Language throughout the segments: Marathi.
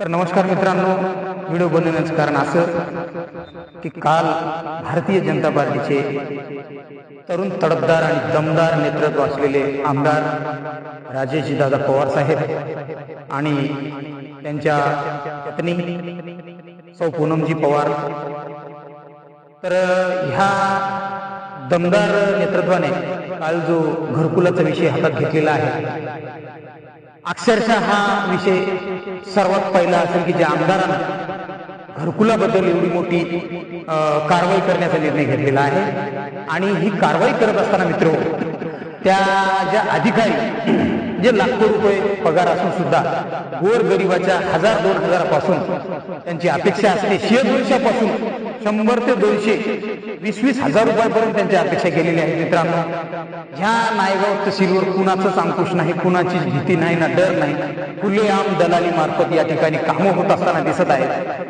तर नमस्कार मित्रांनो व्हिडिओ बनवण्याचं कारण असं की काल भारतीय जनता पार्टीचे तरुण तडफदार आणि दमदार नेतृत्व असलेले आमदार राजेशजीदादा पवार साहेब आणि त्यांच्या पत्नी सौ पूनमजी पवार. तर ह्या दमदार नेतृत्वाने काल जो घरकुलाचा विषय हातात घेतलेला आहे अक्षरशः हा विषय सर्वात पहिला असेल की ज्या आमदारांना घरकुलाबद्दल एवढी मोठी कारवाई करण्याचा निर्णय घेतलेला आहे. आणि ही कारवाई करत असताना मित्र हो, त्या ज्या अधिकारी जे लाखो रुपये पगार असून सुद्धा गोर गरिबाच्या हजार दोन हजारापासून त्यांची अपेक्षा असते. शे दोनशेपासून शंभर ते दोनशे वीस वीस हजार रुपयापर्यंत त्यांची अपेक्षा केलेली आहे. मित्रांनो ह्या नायगाव तहसीलवर कुणाचंच अंकुश नाही कुणाची भीती नाही ना डर नाही खुलेआम दलाली मार्फत या ठिकाणी कामं होत असताना दिसत आहेत.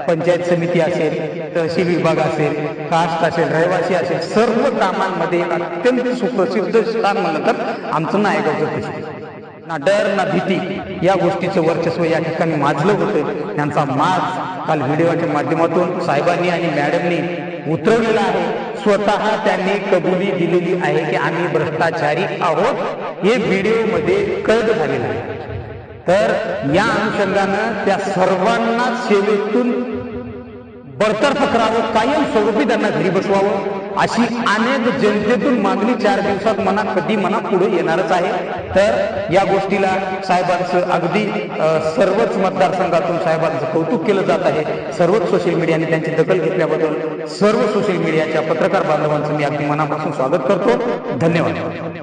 पंचायत समिती असेल तहसील विभाग असेल कास्ट असेल रहिवासी असेल सर्व कामांमध्ये अत्यंत सुप्रसिद्ध स्थान म्हणलं तर आमचं नायगावचं तहसील. ना डर ना भीती या गोष्टीचं वर्चस्व या ठिकाणी माजलं होतं. त्यांचा माज काल व्हिडिओच्या माध्यमातून साहेबांनी आणि मॅडमनी उतरवलेला आहे. स्वतः त्यांनी कबुली दिलेली आहे की आम्ही भ्रष्टाचारी आहोत. हे व्हिडिओमध्ये कळत झालेलं आहे. तर या अनुषंगानं त्या सर्वांना सेवेतून बडतर्फ करावं कायम स्वरूपी त्यांना घरी बसवावं. अशी अनेक जनतेतून मागणी चार दिवसात मना कधी मना पुढे येणारच आहे. तर या गोष्टीला साहेबांचं अगदी सर्वच मतदारसंघातून साहेबांचं कौतुक केलं जात आहे. सर्वच सोशल मीडियाने त्यांची दखल घेतल्याबद्दल सर्व सोशल मीडियाच्या पत्रकार बांधवांचं मी अगदी मनापासून स्वागत करतो. धन्यवाद.